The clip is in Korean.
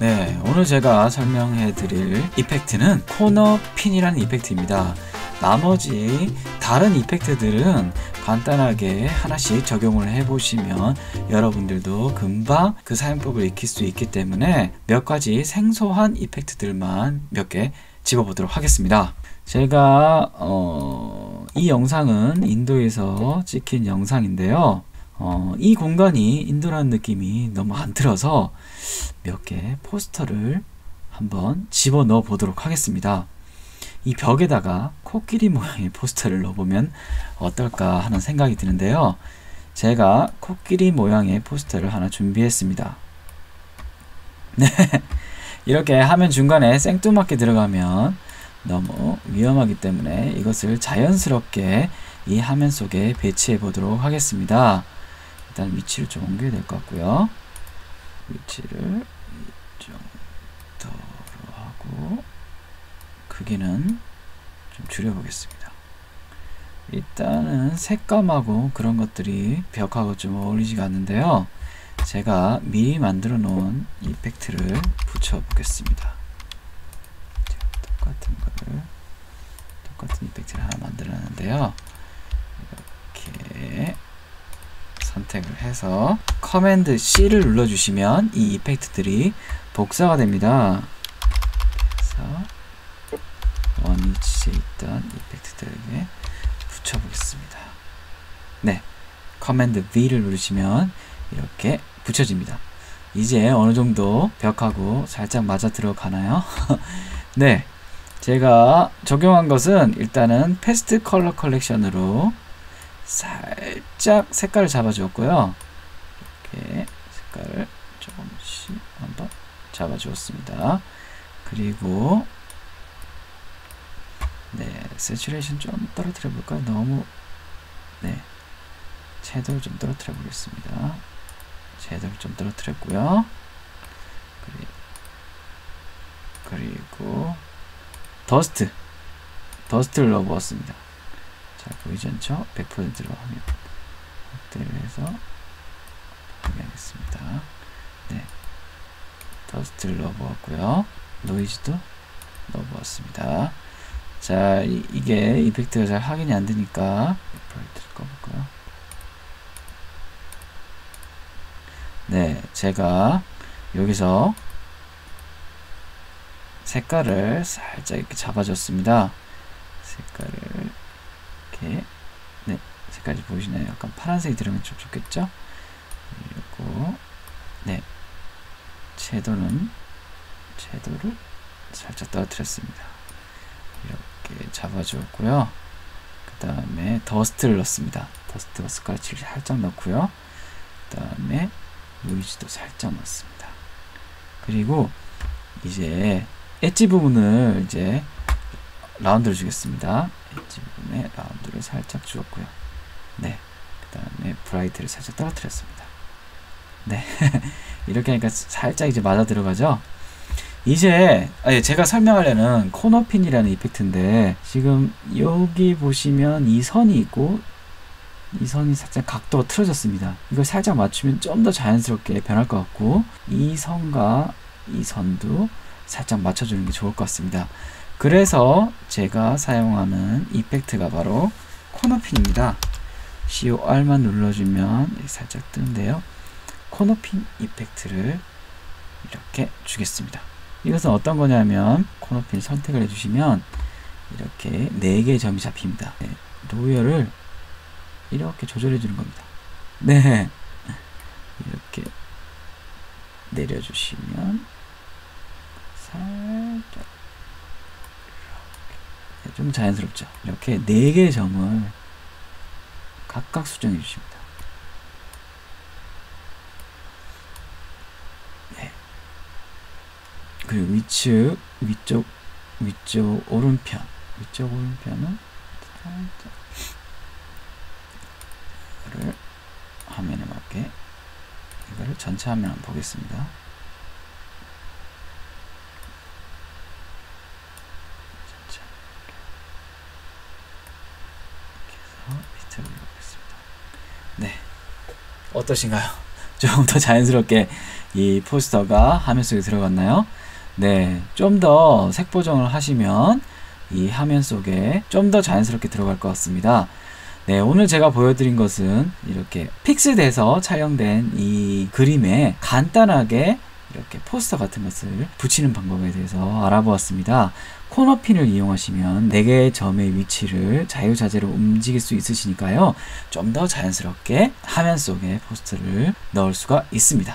네, 오늘 제가 설명해 드릴 이펙트는 코너 핀이라는 이펙트입니다. 나머지 다른 이펙트들은 간단하게 하나씩 적용을 해 보시면 여러분들도 금방 그 사용법을 익힐 수 있기 때문에 몇 가지 생소한 이펙트들만 몇 개 집어보도록 하겠습니다. 제가 어, 이 영상은 인도에서 찍힌 영상인데요. 어, 이 공간이 인도라는 느낌이 너무 안 들어서 몇 개 포스터를 한번 집어 넣어 보도록 하겠습니다. 이 벽에다가 코끼리 모양의 포스터를 넣어보면 어떨까 하는 생각이 드는데요. 제가 코끼리 모양의 포스터를 하나 준비했습니다. 네. 이렇게 화면 중간에 생뚱맞게 들어가면 너무 위험하기 때문에 이것을 자연스럽게 이 화면 속에 배치해 보도록 하겠습니다. 일단 위치를 좀 옮겨야 될 것 같고요. 위치를 이 정도로 하고 크기는 좀 줄여보겠습니다. 일단은 색감하고 그런 것들이 벽하고 좀 어울리지가 않는데요. 제가 미리 만들어 놓은 이펙트를 붙여 보겠습니다. 똑같은 거를 똑같은 이펙트를 하나 만들어 놨는데요. 이렇게 선택을 해서 커맨드 C를 눌러 주시면 이 이펙트들이 복사가 됩니다. 그래서 원위치에 있던 이펙트들에게 붙여보겠습니다. 네, 커맨드 V를 누르시면 이렇게 붙여집니다. 이제 어느 정도 벽하고 살짝 맞아 들어가나요? 네, 제가 적용한 것은 일단은 패스트 컬러 컬렉션으로 살짝 색깔을 잡아주었고요. 이렇게 색깔을 조금씩 한번 잡아주었습니다. 그리고 네, 세츄레이션 좀 떨어뜨려 볼까요? 너무 네, 섀도우를 좀 떨어뜨려 보겠습니다. 섀도우를 좀 떨어뜨렸고요. 그리고 더스트 더스트를 넣어보았습니다. 잘 보이지 않죠? 100%로 하면 확대를 해서 확인하겠습니다. 네, 더스트를 넣어보았고요. 노이즈도 넣어보았습니다. 자, 이, 게 이펙트가 잘 확인이 안 되니까 브라이트를 꺼볼까요? 네, 제가 여기서 색깔을 살짝 이렇게 잡아줬습니다. 색깔을 이렇게 네 색깔이 보이시나요? 약간 파란색이 들어가면 좀 좋겠죠? 그리고 네 섀도는 섀도를 살짝 떨어뜨렸습니다. 이렇게 잡아주었고요. 그 다음에 더스트를 넣습니다. 더스트와 스카치를 살짝 넣고요. 그 다음에 노이즈도 살짝 넣습니다. 그리고 이제 엣지 부분을 이제 라운드를 주겠습니다. 엣지 부분에 라운드를 살짝 주었고요. 네. 그 다음에 브라이트를 살짝 떨어뜨렸습니다. 네. 이렇게 하니까 살짝 이제 맞아 들어가죠? 이제 아니, 제가 설명하려는 코너핀이라는 이펙트인데 지금 여기 보시면 이 선이 있고 이 선이 살짝 각도가 틀어졌습니다. 이걸 살짝 맞추면 좀 더 자연스럽게 변할 것 같고 이 선과 이 선도 살짝 맞춰주는 게 좋을 것 같습니다. 그래서 제가 사용하는 이펙트가 바로 코너핀입니다. COR만 눌러주면 살짝 뜨는데요. 코너핀 이펙트를 이렇게 주겠습니다. 이것은 어떤 거냐면 코너핀 선택을 해주시면 이렇게 4개의 점이 잡힙니다. 네, 로열을 이렇게 조절해 주는 겁니다. 네. 이렇게 내려주시면 살짝 좀 자연스럽죠. 이렇게 4개의 점을 각각 수정해 주십니다. 네. 그리고 위측, 위쪽, 위쪽 오른편, 위쪽 오른편은 이거를 화면에 맞게 이거를 전체 화면 한번 보겠습니다. 어떠신가요? 조금 더 자연스럽게 이 포스터가 화면 속에 들어갔나요? 네, 좀 더 색 보정을 하시면 이 화면 속에 좀 더 자연스럽게 들어갈 것 같습니다. 네, 오늘 제가 보여드린 것은 이렇게 픽스돼서 촬영된 이 그림에 간단하게 이렇게 포스터 같은 것을 붙이는 방법에 대해서 알아보았습니다. 코너핀을 이용하시면 4개의 점의 위치를 자유자재로 움직일 수 있으시니까요. 좀 더 자연스럽게 화면 속에 포스터를 넣을 수가 있습니다.